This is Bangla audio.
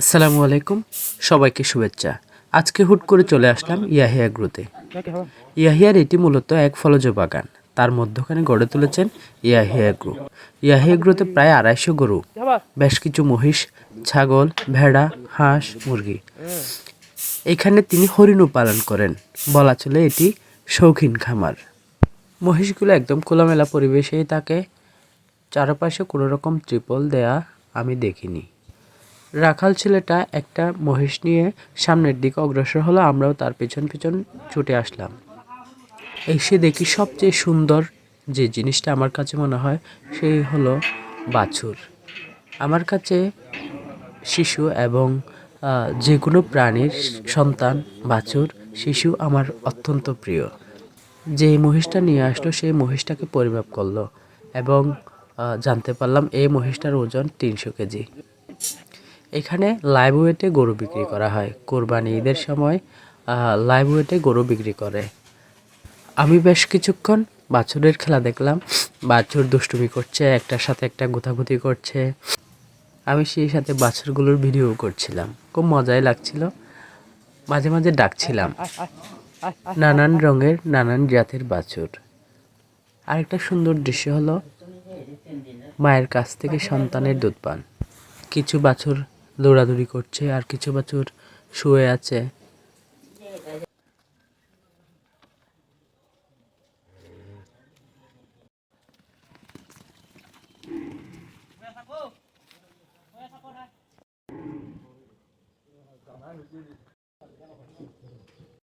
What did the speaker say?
আসসালামু আলাইকুম, সবাইকে শুভেচ্ছা। আজকে হুট করে চলে আসলাম ইয়াহিয়া গ্রুতে ইয়াহিয়ার এটি মূলত এক ফলজ বাগান। তার মধ্যখানে গড়ে তুলেছেন ইয়াহিয়া গ্রু ইয়াহিয়া গ্রুতে প্রায় আড়াইশো গরু, বেশ কিছু মহিষ, ছাগল, ভেড়া, হাঁস, মুরগি। এখানে তিনি হরিণও পালন করেন, বলা চলে এটি শৌখিন খামার। মহিষগুলো একদম খোলামেলা পরিবেশেই থাকে, চারপাশে কোনো রকম ত্রিপল দেয়া আমি দেখিনি। রাখাল ছেলেটা একটা মহিষ নিয়ে সামনের দিকে অগ্রসর হলো, আমরাও তার পেছন পেছন ছুটে আসলাম। এসে দেখি সবচেয়ে সুন্দর যে জিনিসটা আমার কাছে মনে হয়, সেই হলো বাছুর। আমার কাছে শিশু এবং যে কোনো প্রাণীর সন্তান, বাছুর, শিশু আমার অত্যন্ত প্রিয়। যে মহিষটা নিয়ে আসলো সেই মহিষটাকে পরিমাপ করল এবং জানতে পারলাম এই মহিষটার ওজন তিনশো কেজি। এখানে লাইভ ওয়েটে গরু বিক্রি করা হয়। কোরবানি ঈদের সময় লাইভ ওয়েটে গরু বিক্রি করে। আমি বেশ কিছুক্ষণ বাছুরের খেলা দেখলাম। বাছুর দুষ্টুমি করছে, একটার সাথে একটা গুতাগুতি করছে। আমি সেই সাথে বাছুরগুলোর ভিডিও করছিলাম। খুব মজাই লাগছিল। মাঝে মাঝে ডাকছিলাম, নানান রঙের, নানান জাতের বাছুর। আরেকটা সুন্দর দৃশ্য হলো মায়ের কাছ থেকে সন্তানের দুধ পান। কিছু বাছুর দৌড়াদৌড়ি করছে আর কিছু বাছুর শুয়ে আছে।